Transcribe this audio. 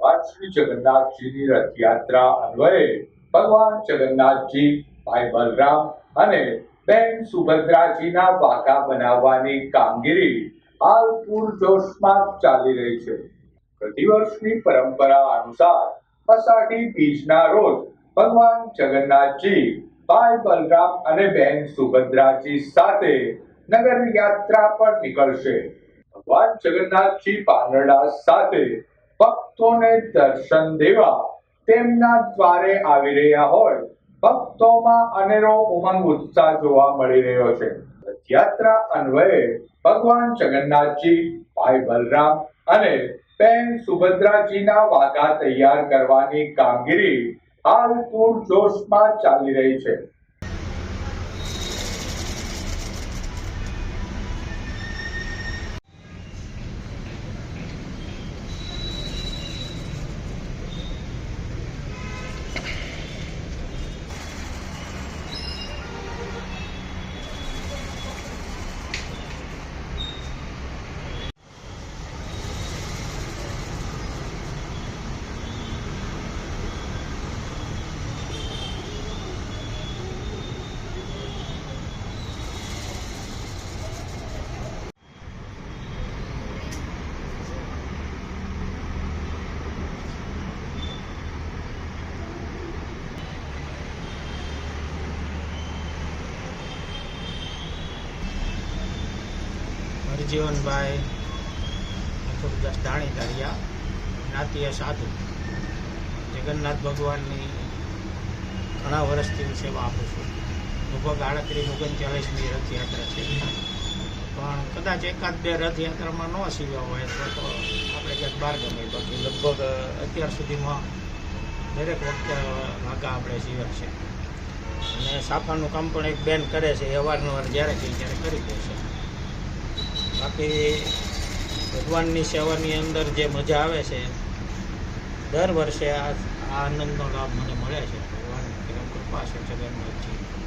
શ્રી જગન્નાથજીની રથયાત્રા અન્વયે ભગવાન જગન્નાથજી ભાઈ બલરામ અને બેન સુભદ્રાજીના વાઘા બનાવવાની કામગીરી હાલ પૂરજોશમાં ચાલી રહી છે. પ્રતિવર્ષની પરંપરા અનુસાર અષાઢી બીજના રોજ ભગવાન જગન્નાથજી ભાઈ બલરામ અને બેન સુભદ્રાજી સાથે નગર યાત્રા પર નીકળશે. ભગવાન જગન્નાથજી પાંદડા સાથે ભક્તોને દર્શન દેવા તેમના દ્વારે આવી રહ્યા હોય. ભક્તોમાં અનેરો ઉમંગ ઉત્સાહ જોવા મળી રહ્યો છે. રથયાત્રા અન્વયે ભગવાન જગન્નાથજી, ભાઈ બલરામ અને બેન સુભદ્રાજીના વાઘા તૈયાર કરવાની કામગીરી હાલ પૂરજોશમાં ચાલી રહી છે. હરજીવનભાઈ મથુરદાસ ધાણી દાળિયા નાતીય સાધુ. જગન્નાથ ભગવાનની ઘણા વર્ષથી હું સેવા આપું છું. લગભગ આડત્રીસ ઓગણચાલીસની રથયાત્રા છે. પણ કદાચ એકાદ બે રથયાત્રામાં ન સીવ્યા હોય, તો આપણે ક્યાંક બહાર ગમે બાકી લગભગ અત્યાર સુધીમાં દરેક વખતે વાઘા આપણે સીવ્યા છે. અને સાફાનું કામ પણ એક બેન કરે છે અવારનવાર જ્યારે કહે ત્યારે કરી દે છે. બાકી ભગવાનની સેવાની અંદર જે મજા આવે છે, દર વર્ષે આ આનંદનો લાભ મને મળે છે. ભગવાન કૃપા છે જગન્નાથજી.